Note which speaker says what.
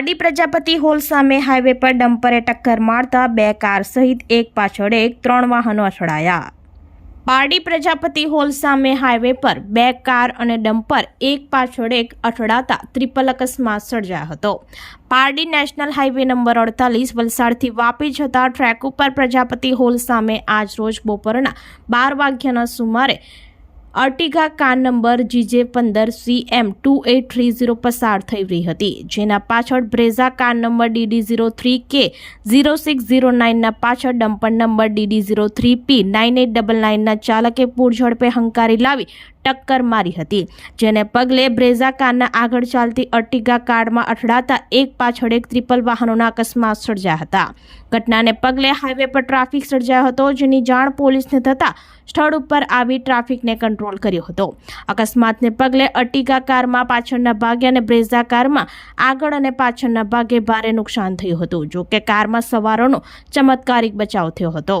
Speaker 1: Pardi Prajapati hall સામે highway પર ડમ્પરે ટક્કર મારતા બે કાર સહિત એક પાછળ એક ત્રણ વાહનો અથડાયા. પારડી પ્રજાપતિ હોલ સામે હાઈવે પર બે કાર અને ડમ્પર એક પાછળ એક અથડાતા ત્રિપલ અકસ્માત સર્જાયો હતો. પારડી નેશનલ હાઈવે નંબર અડતાલીસ વલસાડથી વાપી જતા ટ્રેક ઉપર પ્રજાપતિ હોલ સામે આજ રોજ બપોરના બાર વાગ્યાના સુમારે અર્ટિગા કાર નંબર જીજે પંદર C M two eight three zero પસાર થઈ રહી હતી, જેના પાછળ Brezza car number DD zero three K zero six zero નાઇનના પાછળ dumper number DD zero three P nine eight double નાઇનના ચાલકે પૂર ઝડપે હંકારી લાવી ટક્કર મારી હતી. જેને પગલે બ્રેઝા કારના આગળ ચાલતી અર્ટિગા કારમાં અથડાતા એક પાછળ એક ત્રિપલ વાહનોના અકસ્માત સર્જાયા હતા. ઘટનાને પગલે હાઈવે પર ટ્રાફિક સર્જાયો હતો, જેની જાણ પોલીસને થતાં સ્થળ ઉપર આવી ટ્રાફિકને કંટ્રોલ કર્યો હતો. અકસ્માતને પગલે અર્ટિગા કારમાં પાછળના ભાગે અને બ્રેઝા કારમાં આગળ અને પાછળના ભાગે ભારે નુકસાન થયું હતું, જોકે કારમાં સવારોનો ચમત્કારિક બચાવ થયો હતો.